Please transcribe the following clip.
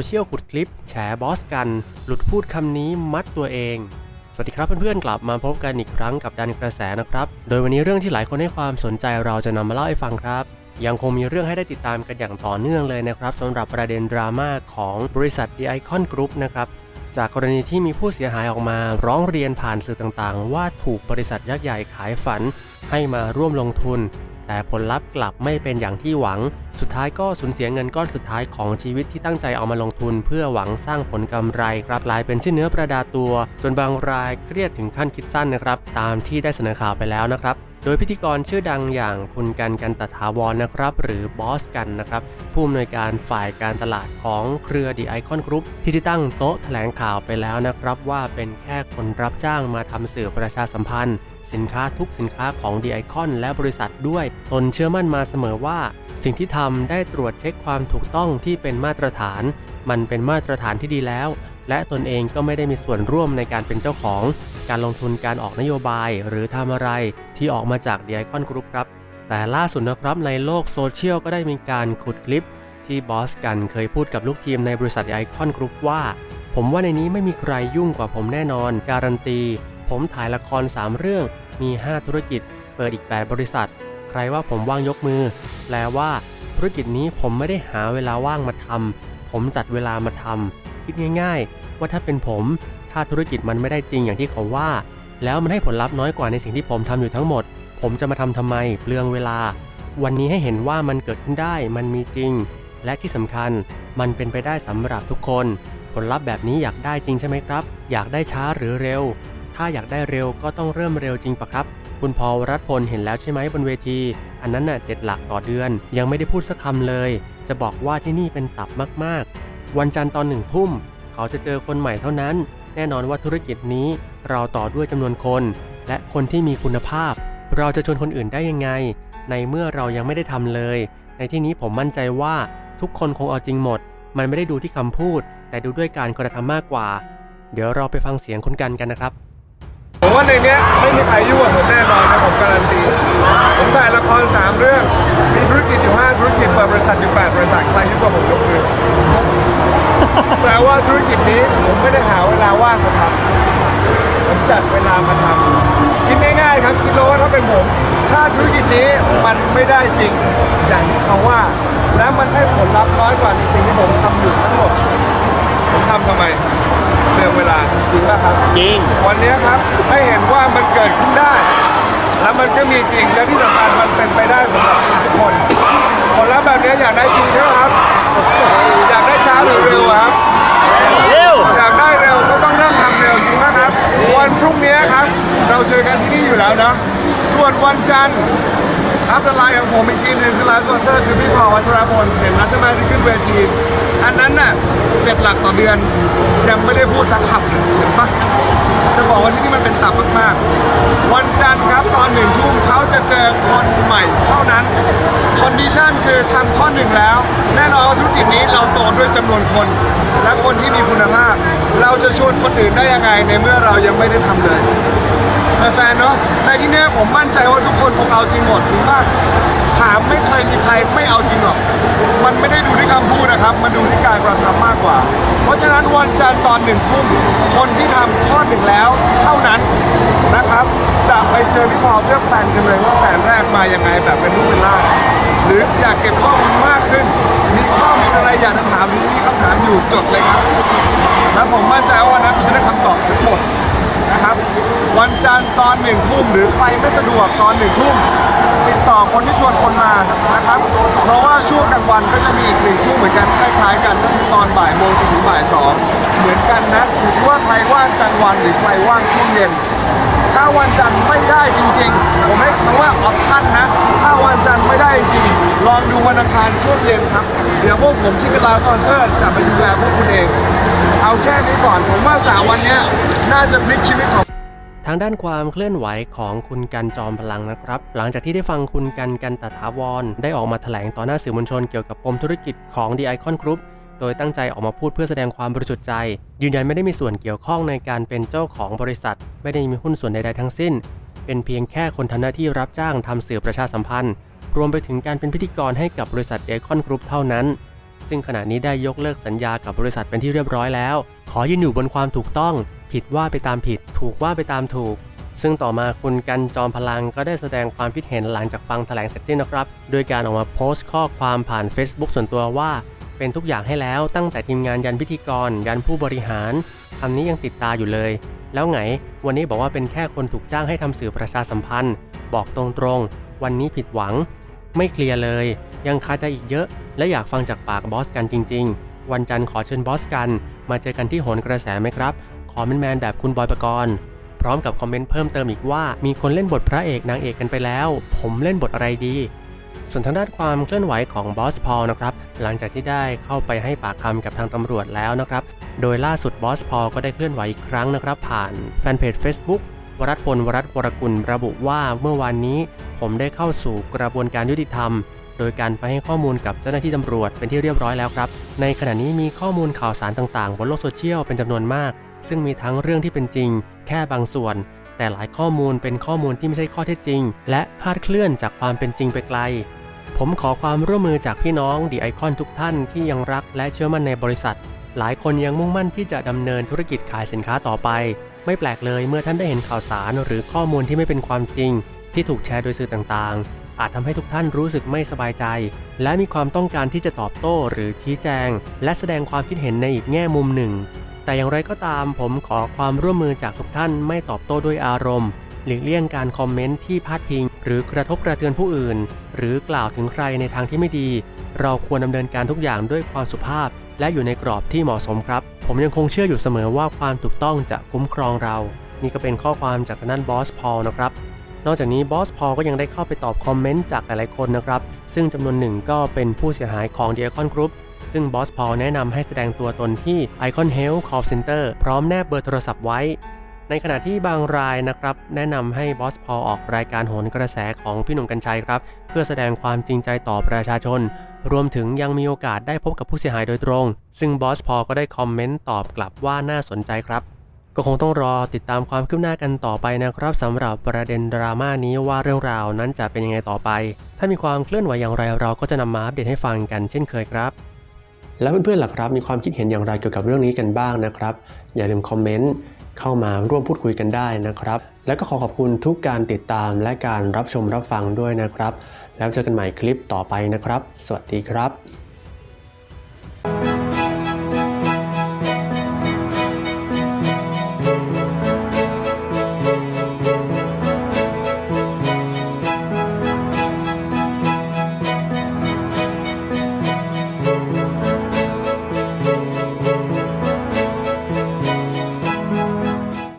โซเชียลขุดคลิป แฉบอสกัน หลุดพูดคำนี้มัดตัวเอง สวัสดีครับเพื่อนๆ กลับมาพบกันอีกครั้งกับดันกระแสนะครับ โดยวันนี้เรื่องที่หลายคนให้ความสนใจเราจะนำมาเล่าให้ฟังครับ ยังคงมีเรื่องให้ได้ติดตามกันอย่างต่อเนื่องเลยนะครับสำหรับประเด็นดราม่าของบริษัท The Icon Group นะครับจากกรณีที่มีผู้เสียหายออกมาร้องเรียนผ่านสื่อต่างๆ ว่าถูกบริษัทยักษ์ใหญ่ขายฝัน ให้มาร่วมลงทุน แต่ผลลัพธ์กลับไม่เป็นอย่างที่หวัง สุดท้ายก็สูญเสียเงินก้อนสุดท้ายของชีวิตที่ตั้งใจเอามาลงทุน เพื่อหวังสร้างผลกำไรกลับกลายเป็นสิ้นเนื้อประดาตัว จนบางรายเครียดถึงขั้นคิดสั้นนะครับ ตามที่ได้เสนอข่าวไปแล้วนะครับโดยพิธีกรชื่อดังอย่างคุณกันกันตถาวรนะครับ หรือบอสกันนะครับผู้อำนวยการฝ่ายการตลาดของเครือ The Icon Group ที่ได้ตั้งโต๊ะแถลงข่าวไปแล้วนะครับ ว่าเป็นแค่คนรับจ้างมาทำสื่อประชาสัมพันธ์ สินค้าทุกสินค้าของ The Icon และบริษัทด้วย ตนเชื่อมั่นมาเสมอว่า สิ่งที่ทำได้ตรวจเช็คความถูกต้องที่เป็นมาตรฐาน มันเป็นมาตรฐานที่ดีแล้ว และตนเองก็ไม่ได้มีส่วนร่วมในการเป็นเจ้าของ การลงทุนการออกนโยบายหรือทำอะไรที่ออกมาจาก The Icon Group ครับ แต่ล่าสุดนะครับในโลกโซเชียลก็ได้มีการขุดคลิป ที่บอสกันเคยพูดกับลูกทีมในบริษัท The Icon Group ว่าผมว่าในนี้ไม่มีใครยุ่งกว่าผมแน่นอน การันตี ผมถ่ายละคร 3 เรื่อง มี 5 ธุรกิจ เปิดอีก 8 บริษัท ใครว่าผมว่างยกมือ แปลว่าธุรกิจนี้ผมไม่ได้หาเวลาว่างมาทำผมจัดเวลามาทำคิดง่าย ๆ ว่าถ้าเป็นผม ถ้าธุรกิจมันไม่ได้จริงอย่างที่เขาว่า แล้วมันให้ผลลัพธ์น้อยกว่าในสิ่งที่ผมทำอยู่ทั้งหมด ผมจะมาทำทำไม เปลืองเวลา วันนี้ให้เห็นว่ามันเกิดขึ้นได้ มันมีจริง และที่สำคัญ มันเป็นไปได้สำหรับทุกคน ผลลัพธ์แบบนี้อยากได้จริงใช่ไหมครับ อยากได้ช้าหรือเร็ว ถ้าอยากได้เร็วก็ต้องเริ่มเร็วจริงปะครับ คุณพอวรัตพลเห็นแล้วใช่ไหมบนเวที อันนั้นน่ะเจ็ดหลักต่อเดือน ยังไม่ได้พูดสักคำเลย จะบอกว่าที่นี่เป็นตับมากๆ วันจันทร์ตอนหนึ่งทุ่ม เขาจะเจอคนใหม่เท่านั้น แน่นอนว่าธุรกิจนี้เราต่อด้วยจำนวนคน และคนที่มีคุณภาพ เราจะชวนคนอื่นได้ยังไง ในเมื่อเรายังไม่ได้ทำเลย ในที่นี้ผมมั่นใจว่าทุกคนคงเอาจริงหมด มันไม่ได้ดูที่คำพูด แต่ดูด้วยการกระทำมากกว่า เดี๋ยวเราไปฟังเสียงคุณกันกันนะครับ ผมว่าในเนี้ยไม่มีใครยุ่งกับผมแน่นอนนะผมการันตี ผมถ่ายละครสามเรื่อง มีธุรกิจอยู่ห้าธุรกิจเปิดบริษัทอยู่แปดบริษัทใครยุ่งกับผมยกมือแปลว่าธุรกิจนี้ผมไม่ได้หาเวลาว่างมาทำผมจัดเวลามาทำคิดง่ายๆครับคิดว่าถ้าเป็นผม ถ้าธุรกิจนี้มันไม่ได้จริงอย่างที่เขาว่า และมันให้ผลลัพธ์น้อยกว่าในสิ่งที่ผมทำอยู่ทั้งหมด ผมทำทำไม เรื่องเวลาจริงป่ะครับ จริง วันนี้ครับให้เห็นว่ามันเกิดขึ้นได้ แล้วมันก็มีจริงและที่สำคัญมันเป็นไปได้สำหรับทุกคนผลลัพธ์แบบนี้อยากได้จริงใช่ไหมครับ อยากได้ช้าหรือเร็วอะครับ เร็ว อยากได้เร็วก็ต้องเริ่มทำเร็วจริงไหมครับ วันพรุ่งนี้ครับ เราเจอกันที่นี่อยู่แล้วนะ ส่วนวันจันทร์ อัพไลน์ของผมอีกทีหนึ่งคือไลฟ์สปอนเซอร์คือพี่พอวัชรพลเห็นแล้วใช่ไหมที่ขึ้นเวที อันนั้นน่ะเจ็ดหลักต่อเดือนยังไม่ได้พูดสักคำเลยเห็นปะจะบอกว่าที่นี่มันเป็นตับมากๆ วันจันทร์ครับตอนหนึ่งทุ่มเขาจะเจอคนใหม่เท่านั้นคอนดิชันคือทำข้อหนึ่งแล้ว แน่นอนว่าธุรกิจนี้เราโตด้วยจำนวนคน และคนที่มีคุณภาพ เราจะชวนคนอื่นได้ยังไงในเมื่อเรายังไม่ได้ทำเลย แฟนๆเนาะในที่เนี้ยผมมั่นใจว่าทุกคนคงเอาจริงหมดจริงป่ะถามไม่เคยมีใครไม่เอาจริงหรอก มันไม่ได้ดูที่คำพูดนะครับ มันดูที่การกระทำมากกว่า เพราะฉะนั้นวันจันทร์ตอนหนึ่งทุ่มคนที่ทำข้อหนึ่งแล้ว เท่านั้นนะครับ จะไปเจอพี่พอเพื่อแพลนกันเลยว่าแสนแรกมายังไงแบบเป็นรูปเป็นร่างหรืออยากเก็บข้อมูลมากขึ้น มีข้อมูลอะไรอยากจะถามหรือมีคำถามอยู่จดเลยครับ แล้วผมมั่นใจว่าวันนั้นคุณจะได้คำตอบทั้งหมด วันจันทร์ตอนหนึ่งทุ่มหรือใครไม่สะดวกตอนหนึ่งทุ่มติดต่อคนที่ชวนคนมานะครับ เพราะว่าช่วงกลางวันก็จะมีอีกหนึ่งช่วงเหมือนกันคล้ายๆกันก็คือตอนบ่ายโมงจนถึงบ่ายสองเหมือนกันนะอยู่ที่ว่าใครว่างกลางวันหรือใครว่างช่วงเย็น ถ้าวันจันทร์ไม่ได้จริง ๆ ผมให้คำว่าออปชั่นนะ ถ้าวันจันทร์ไม่ได้จริง ลองดูวันอังคารช่วงเย็นครับ เดี๋ยวพวกผมที่เป็นลาซอนเซอร์จะไปดูแลพวกคุณเอง เอาแค่นี้ก่อนผมว่าสามวันนี้น่าจะพลิกชีวิตของ ทางด้านความเคลื่อนไหวของคุณกันจอมพลังนะครับ หลังจากที่ได้ฟังคุณกันกันตถาวร ได้ออกมาแถลงต่อหน้าสื่อมวลชนเกี่ยวกับปมธุรกิจของ The Icon Group โดยตั้งใจออกมาพูดเพื่อแสดงความบริสุทธิ์ใจ ยืนยันไม่ได้มีส่วนเกี่ยวข้องในการเป็นเจ้าของบริษัท ไม่ได้มีหุ้นส่วนใด ๆ ทั้งสิ้น เป็นเพียงแค่คนทำหน้าที่รับจ้างทำสื่อประชาสัมพันธ์ รวมไปถึงการเป็นพิธีกรให้กับบริษัท The Icon Group เท่านั้น ซึ่งขณะนี้ได้ยกเลิกสัญญากับบริษัทเป็นที่เรียบร้อยแล้ว ขอยืนอยู่บนความถูกต้อง ผิดว่าไปตามผิด ถูกว่าไปตามถูก ซึ่งต่อมาคุณกันจอมพลังก็ได้แสดงความคิดเห็นหลังจากฟังแถลงเสร็จสิ้นนะครับ โดยการออกมาโพสต์ข้อความผ่าน Facebook ส่วนตัวว่า เป็นทุกอย่างให้แล้วตั้งแต่ทีมงานยันพิธีกร ยันผู้บริหารคำนี้ยังติดตาอยู่เลย แล้วไง วันนี้บอกว่าเป็นแค่คนถูกจ้างให้ทำสื่อประชาสัมพันธ์ บอกตรงๆ วันนี้ผิดหวัง ไม่เคลียร์เลย ยังคาใจอีกเยอะ และอยากฟังจากปากบอสกันจริง ๆ วันจันทร์ขอเชิญบอสกัน มาเจอกันที่โหนกระแสไหมครับ ขอแมนๆแบบคุณบอยปกรณ์พร้อมกับคอมเมนต์เพิ่มเติมอีกว่า มีคนเล่นบทพระเอกนางเอกกันไปแล้ว ผมเล่นบทอะไรดี ส่วนทางด้านความเคลื่อนไหวของบอสพอลนะครับ หลังจากที่ได้เข้าไปให้ปากคำกับทางตำรวจแล้วนะครับ โดยล่าสุดบอสพอลก็ได้เคลื่อนไหวอีกครั้งนะครับ ผ่านแฟนเพจ Facebook วรัตพลวรัตวรกุลระบุว่าเมื่อวานนี้ ผมได้เข้าสู่กระบวนการยุติธรรม โดยการไปให้ข้อมูลกับเจ้าหน้าที่ตำรวจเป็นที่เรียบร้อยแล้วครับ ในขณะนี้มีข้อมูลข่าวสารต่างๆ บนโลกโซเชียลเป็นจำนวนมาก ซึ่งมีทั้งเรื่องที่เป็นจริง แค่บางส่วน แต่หลายข้อมูลเป็นข้อมูลที่ไม่ใช่ข้อเท็จจริง และคลาดเคลื่อนจากความเป็นจริงไปไกล ผมขอความร่วมมือจากพี่น้องดีไอคอนทุกท่านที่ยังรักและเชื่อมั่นในบริษัท หลายคนยังมุ่งมั่นที่จะดำเนินธุรกิจขายสินค้าต่อไป ไม่แปลกเลยเมื่อท่านได้เห็นข่าวสารหรือข้อมูลที่ไม่เป็นความจริง ที่ถูกแชร์โดยสื่อต่างๆ อาจทำให้ทุกท่านรู้สึกไม่สบายใจ และมีความต้องการที่จะตอบโต้หรือชี้แจง และแสดงความคิดเห็นในอีกแง่มุมหนึ่ง แต่อย่างไรก็ตามผมขอความร่วมมือจากทุกท่านไม่ตอบโต้ด้วยอารมณ์หลีกเลี่ยงการคอมเมนต์ที่พาดพิง หรือกระทบกระเทือนผู้อื่น หรือกล่าวถึงใครในทางที่ไม่ดี เราควรดำเนินการทุกอย่างด้วยความสุภาพ และอยู่ในกรอบที่เหมาะสมครับ ผมยังคงเชื่ออยู่เสมอว่าความถูกต้องจะคุ้มครองเรา นี่ก็เป็นข้อความจากทางด้นบอสพอลนะครับ นอกจากนี้บอสพอลก็ยังได้เข้าไปตอบคอมเมนต์จากหลายๆคนนะครับ ซึ่งจำนวนหนึ่งก็เป็นผู้เสียหายของ The Icon Group ซึ่งบอสพอลแนะนำให้แสดงตัวตนที่ Icon Health Call Center พร้อมแนบเบอร์โทรศัพท์ไว้ ในขณะที่บางรายนะครับ แนะนำให้บอสพอลออกรายการโหนกระแสของพี่หนุ่มกัญชัยครับ เพื่อแสดงความจริงใจต่อประชาชน รวมถึงยังมีโอกาสได้พบกับผู้เสียหายโดยตรง ซึ่งบอสพอลก็ได้คอมเมนต์ตอบกลับว่าน่าสนใจครับ ก็คงต้องรอติดตามความคืบหน้ากันต่อไปนะครับสำหรับประเด็นดราม่านี้ว่าเรื่องราวนั้นจะเป็นยังไงต่อไป ถ้ามีความเคลื่อนไหวอย่างไรเราก็จะนำมาอัปเดตให้ฟังกันเช่นเคยครับ แล้วเพื่อนๆล่ะครับ มีความคิดเห็นอย่างไรเกี่ยวกับเรื่องนี้กันบ้างนะครับ อย่าลืมคอมเมนต์เข้ามาร่วมพูดคุยกันได้นะครับ และก็ขอขอบคุณทุกการติดตามและการรับชมรับฟังด้วยนะครับ แล้วเจอกันใหม่คลิปต่อไปนะครับ สวัสดีครับ